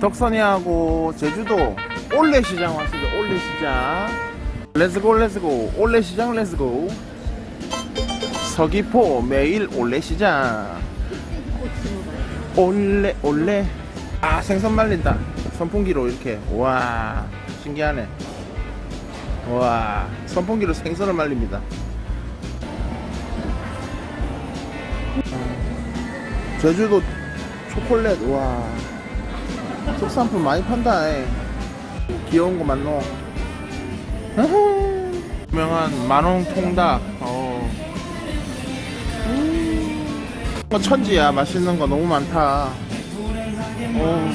덕선이하고 제주도 올레시장 왔습니다. 올레시장. 렛츠고 렛츠고 올레시장 렛츠고. 서귀포 매일 올레시장. 올레 올레. 아 생선 말린다. 선풍기로 이렇게. 와 신기하네. 와 선풍기로 생선을 말립니다. 제주도 초콜릿 와 특산품 많이 판다 에. 귀여운 거 많노. 유명한 만원 통닭 어. 음. 어, 천지야 맛있는 거 너무 많다 어.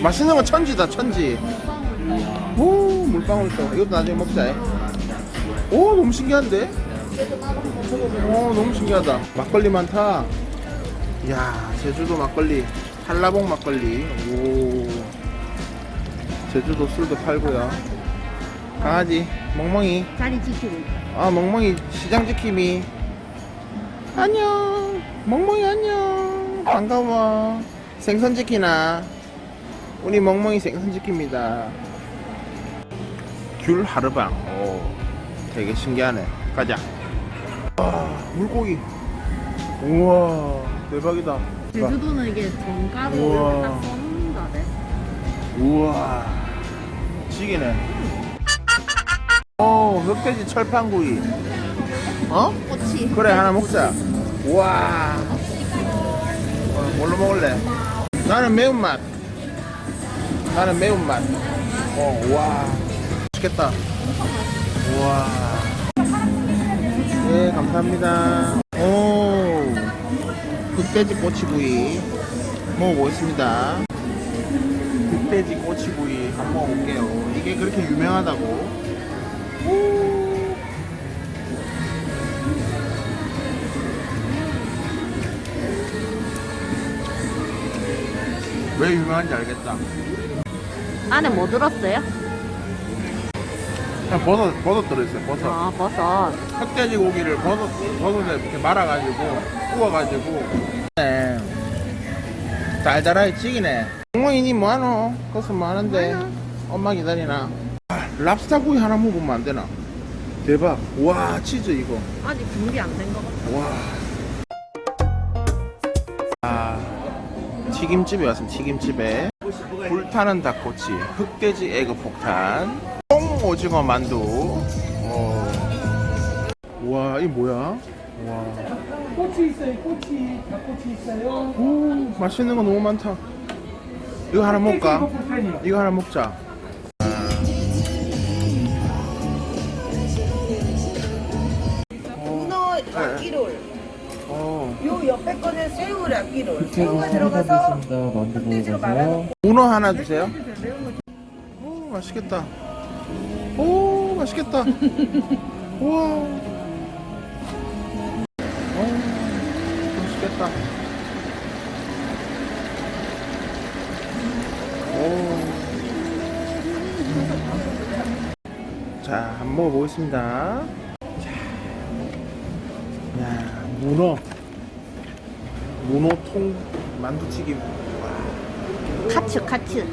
맛있는 거 천지다 천지 오 물방울 또 이것도 나중에 먹자 에. 오 너무 신기한데 오 너무 신기하다 막걸리 많다 이야 제주도 막걸리 한라봉 막걸리. 오. 제주도 술도 팔고요. 강아지 멍멍이. 자리 지키고. 아 멍멍이 시장 지킴이. 안녕. 멍멍이 안녕. 반가워. 생선 지키나. 우리 멍멍이 생선 지킵니다. 귤 하르방. 오 되게 신기하네. 가자. 아 물고기. 우와 대박이다 제주도는 이게 우와. 이렇게 딱 써놓는다네. 우와. 지기네. 오 흑돼지 철판구이? 어? 꼬치. 그래 하나 먹자. 우와. 어, 뭘로 먹을래? 나는 매운맛. 나는 매운맛. 어 우와. 맛있겠다. 우와. 예 감사합니다. 오 흑돼지 꼬치구이 먹어보겠습니다 흑돼지 꼬치구이 한번 먹어볼게요 이게 그렇게 유명하다고 오. 왜 유명한지 알겠다. 안에 뭐 들었어요? 그냥 버섯, 버섯 들어있어요, 버섯. 아 버섯. 흑돼지 고기를 버섯, 버섯에 이렇게 말아가지고, 구워가지고. 네. 달달하게 찌기네. 엉망이니 뭐하노? 거기서 뭐하는데? 엄마 기다리나? 아, 랍스타 구이 하나 먹으면 안 되나? 대박. 와, 치즈 이거. 아직 준비 안 된 거 같아. 와. 아, 튀김집에 왔습니다. 튀김집에 불타는 닭꼬치, 흑돼지 에그 폭탄, 똥 오징어 만두. 어. 와, 이 뭐야? 와. 꼬치 있어요, 꼬치. 닭꼬치 있어요. 오, 맛있는 거 너무 많다. 이거 하나 먹을까? 이거 하나 먹자. 문어 닭기롤 어. 요 옆에 거는 새우 닭기롤 새우가 들어가서 흑돼지로 말아놓고 문어 하나 주세요. 오, 맛있겠다. 오, 맛있겠다. 우와. 오, 맛있겠다. 오. 자, 한 번 먹어보겠습니다. 자. 야, 문어. 문어 통 만두튀김. 카츠 카츠.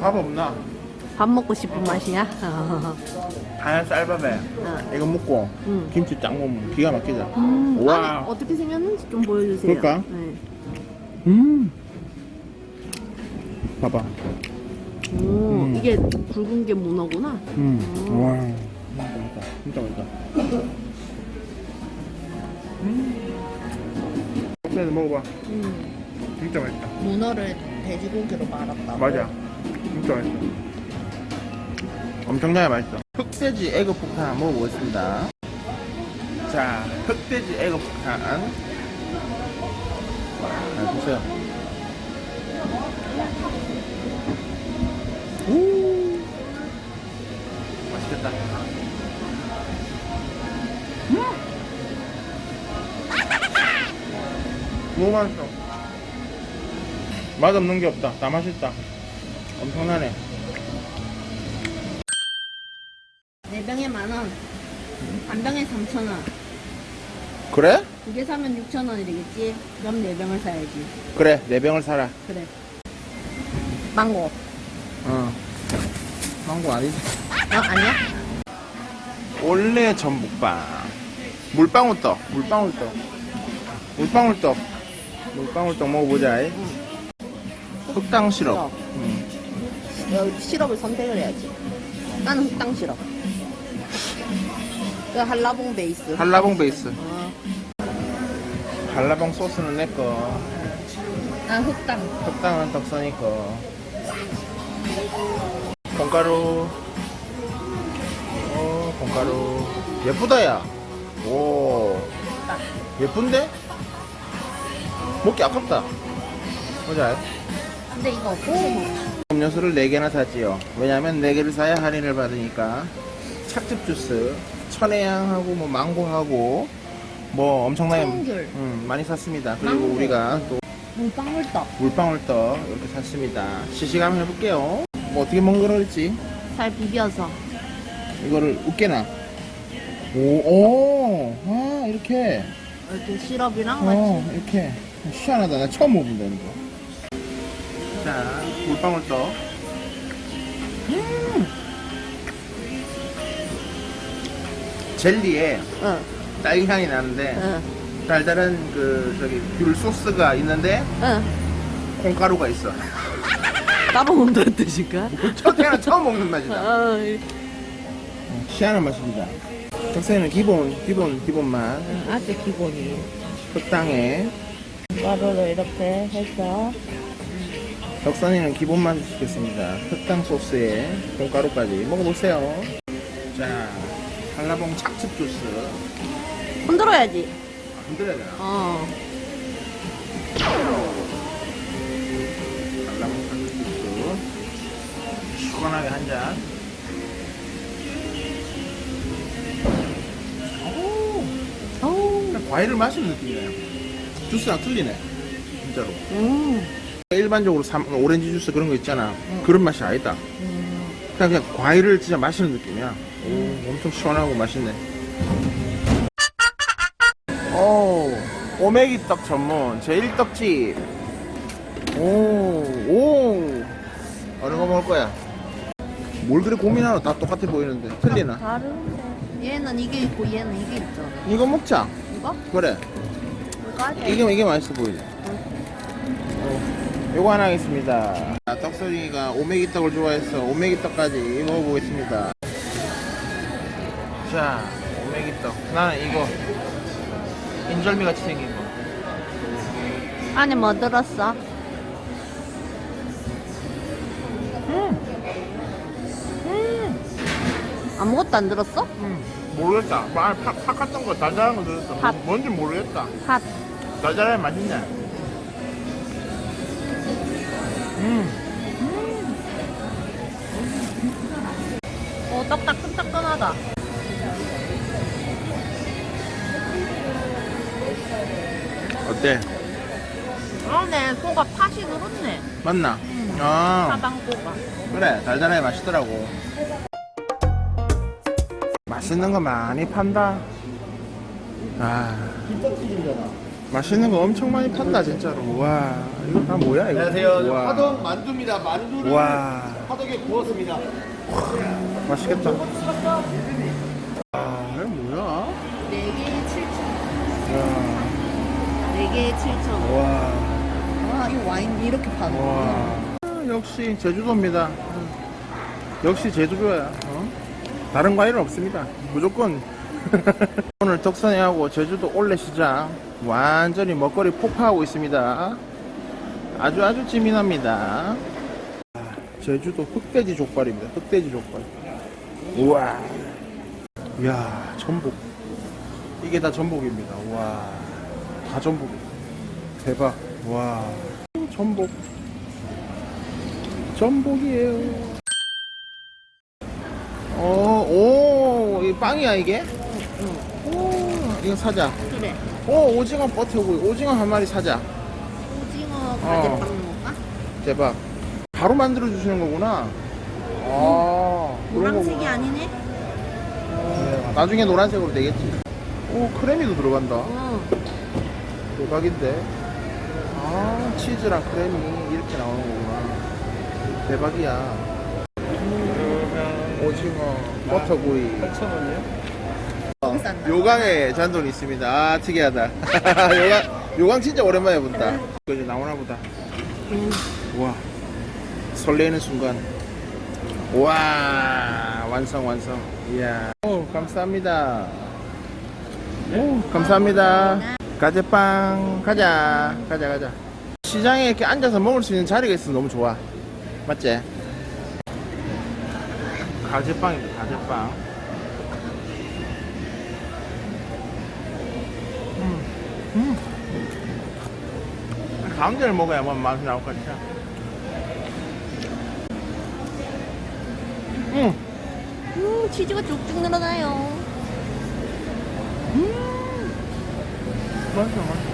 밥 없나? 밥 먹고 싶은 맛이야? 하얀 쌀밥에 이거 먹고 응. 김치 짱 먹으면 기가 막히자. 음, 와. 안에 어떻게 생겼는지 좀 보여주세요. 그럴까? 네. 음. 봐봐. 오, 음. 이게 굵은 게 문어구나. 음. 와. 맛있다. 진짜 맛있다. 음. 그래 먹어봐. 음, 진짜 맛있다. 문어를 돼지고기로 말았다. 맞아. 진짜 맛있어. 엄청나게 맛있어. 흑돼지 에그 폭탄 한번 먹어보겠습니다. 자, 흑돼지 에그 폭탄. 자, 보세요. 오, 맛있겠다. 음! 너무 맛있어. 맛없는 게 없다. 다 맛있다. 엄청나네. 네 병에 만 원, 한 병에 3천 원. 그래? 두 개 사면 6천 원이 되겠지? 그럼 네 병을 사야지. 그래 네 병을 사라 그래. 망고. 어 망고 아니지 어 아니야? 원래 전복빵 물방울떡 물방울떡 물방울떡 물방울떡 먹어보자 이. 흑당 시럽 시럽. 응. 여기 시럽을 선택을 해야지. 나는 흑당 시럽. 그 한라봉 베이스. 한라봉 베이스 어, 한라봉 소스는 내꺼 난 흑당. 흑당은 덕선이 거 콩가루 어 콩가루 예쁘다 야 오 예쁜데? 먹기 아깝다 보자 근데 이거 오. 음료수를 4개나 샀지요 왜냐면 4개를 사야 할인을 받으니까 착즙 주스 천혜향하고 뭐 망고하고 뭐 엄청나게 청귤. 음, 많이 샀습니다 그리고 망고. 우리가 또 물방울떡. 물방울떡 이렇게 샀습니다 시식 한번 해볼게요 뭐 어떻게 먹는 걸 할지 잘 비벼서. 이거를 으깨나 오오 아 이렇게 이렇게 시럽이랑 같이. 어 이렇게 희한하다 나 처음 먹어본다는 거 자 물방울떡 음 젤리에 응, 딸기 향이 나는데 응, 달달한 그 저기 귤 소스가 있는데 응. 콩가루가 있어 따봉온다는 뜻인가? 첫 해는 처음 먹는 맛이다 어, 희한한 맛입니다. 덕선이는 기본, 기본, 기본 맛. 아주 기본이. 흑당에. 가루를 이렇게 해서. 덕선이는 기본 맛을 시켰습니다. 흑당 소스에 콩가루까지. 먹어보세요. 자, 한라봉 착즙 주스. 흔들어야지. 아, 흔들어야 되나? 어. 한라봉 착즙 주스. 시원하게 한 잔. 오, 과일을 마시는 느낌이네요. 주스랑 틀리네. 진짜로. 음. 일반적으로 삼- 오렌지 주스 그런 거 있잖아. 그런 맛이 아니다. 그냥 그냥 과일을 진짜 마시는 느낌이야. 오, 엄청 시원하고 맛있네. 오, 오메기 떡 전문 제일 떡집. 오, 오. 어느 거 먹을 거야? 뭘 그래 고민하노? 다 똑같아 보이는데. 틀리나? 다른데. 얘는 이게 있고 얘는 이게 있잖아. 이거 먹자. 이거? 그래. 이거 하자. 이게, 이게 맛있어 보이네. 어, 요거 하나 하겠습니다. 자, 떡소리가 오메기 떡을 좋아해서 오메기 떡까지 먹어보겠습니다. 자, 오메기 떡. 나는 이거. 인절미 같이 생긴 거. 안에 뭐 들었어? 아무것도 안 들었어? 음, 모르겠다. 말 팍, 팍 같은 거 달달한 거 들었어. 팥. 뭔지 모르겠다. 팥. 달달해 맛있네. 음, 어, 떡 따끈따끈하다. 어때? 그러네, 소가 팥이 들었네. 맞나? 아, 사방고가. 그래. 달달해 맛있더라고. 맛있는 거 많이 판다. 아. 맛있는 거 엄청 많이 판다 진짜로. 와, 이거 다 뭐야 이거? 안녕하세요. 와. 화덕 만두입니다. 만두를 와, 화덕에 구웠습니다. 맛있겠다. 아, 이거 뭐야? 4개에 7,000원. 야, 4개에 7,000원. 와, 아, 이 와인 이렇게 파는구나. 와. 아, 역시 제주도입니다. 역시 제주도야. 어? 다른 과일은 없습니다. 무조건. 오늘 덕선이하고 제주도 올레시장 완전히 먹거리 폭파하고 있습니다. 아주 아주. 아, 제주도 흑돼지 족발입니다. 흑돼지 족발. 우와. 이야, 전복. 이게 다 전복입니다. 와. 다 전복. 대박. 와. 전복. 전복이에요. 어, 오, 이 빵이야, 이게? 오, 이거 사자. 그래. 오, 오징어 버터구이. 오징어 한 마리 사자. 오징어 가재빵 먹을까? 대박. 바로 만들어 주시는 거구나. 아, 그런 노란색이 거구나. 아니네? 네, 나중에 노란색으로 되겠지. 오 크래미도 들어간다 어. 대박인데 아 치즈랑 크래미 이렇게 나오는 거구나 대박이야 오징어 버터구이 8,000원이요? 요강에 잔돈이 있습니다. 아 특이하다. 요강, 요강 진짜 오랜만에 본다. 이거 이제 나오나 보다. 음. 우와. 설레는 순간. 와. 완성 완성. 이야. 오 감사합니다. 오 감사합니다. 가재빵. 가자. 가자 가자. 시장에 이렇게 앉아서 먹을 수 있는 자리가 있어서 너무 좋아. 맞지? 가재빵입니다 가재빵 가운데를 먹어야만 맛이 나올 것 같아 음. 음, 치즈가 쭉쭉 늘어나요. 맛있어, 맛있어.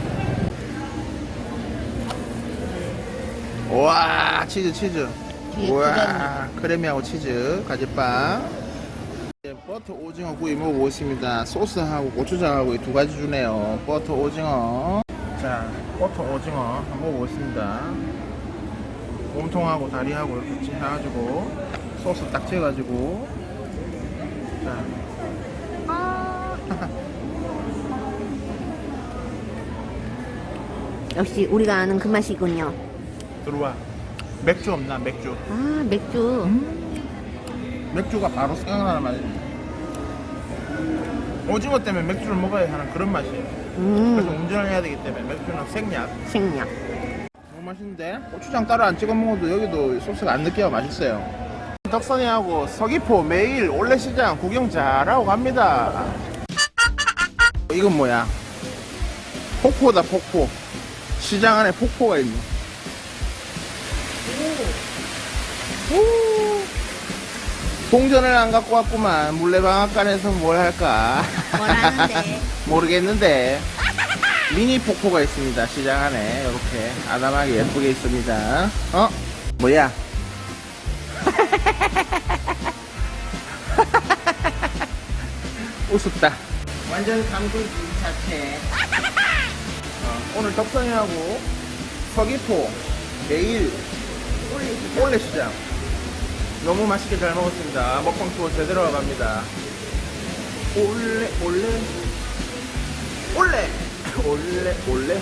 와, 치즈, 치즈. 뒤에 우와, 크래미하고 치즈, 가지빵. 버터 오징어 구이 먹어보겠습니다. 소스하고 고추장하고 이 두 가지 주네요. 버터 오징어. 자, 버터 오징어 한번 먹어보겠습니다. 몸통하고 다리하고 이렇게 해가지고 소스 딱 찍어가지고 자. 역시 우리가 아는 그 맛이군요. 들어와. 맥주 없나? 맥주. 아, 맥주. 맥주가 바로 생각나는 맛이 오징어 때문에 맥주를 먹어야 하는 그런 맛이에요 그래서 음, 운전을 해야 되기 때문에 맥주는 생략. 생략. 너무 맛있는데? 고추장 따로 안 찍어 먹어도 여기도 소스가 안 느끼고 맛있어요. 덕선이하고 서귀포 매일 올레시장 구경 잘하고 갑니다. 이건 뭐야? 폭포다 폭포. 시장 안에 폭포가 있네. 오. 동전을 안 갖고 왔구만. 물레방앗간에서 뭘 할까? 뭐라는데? 모르겠는데. 미니 폭포가 있습니다. 시장 안에. 이렇게 아담하게 예쁘게 있습니다. 어? 뭐야? 우습다. 완전 감귤 자체. 어, 오늘 덕선이하고 서귀포 매일 올레시장 너무 맛있게 잘 먹었습니다. 먹방 투어 제대로 가갑니다. 올레 올레? 올레! 올레 올레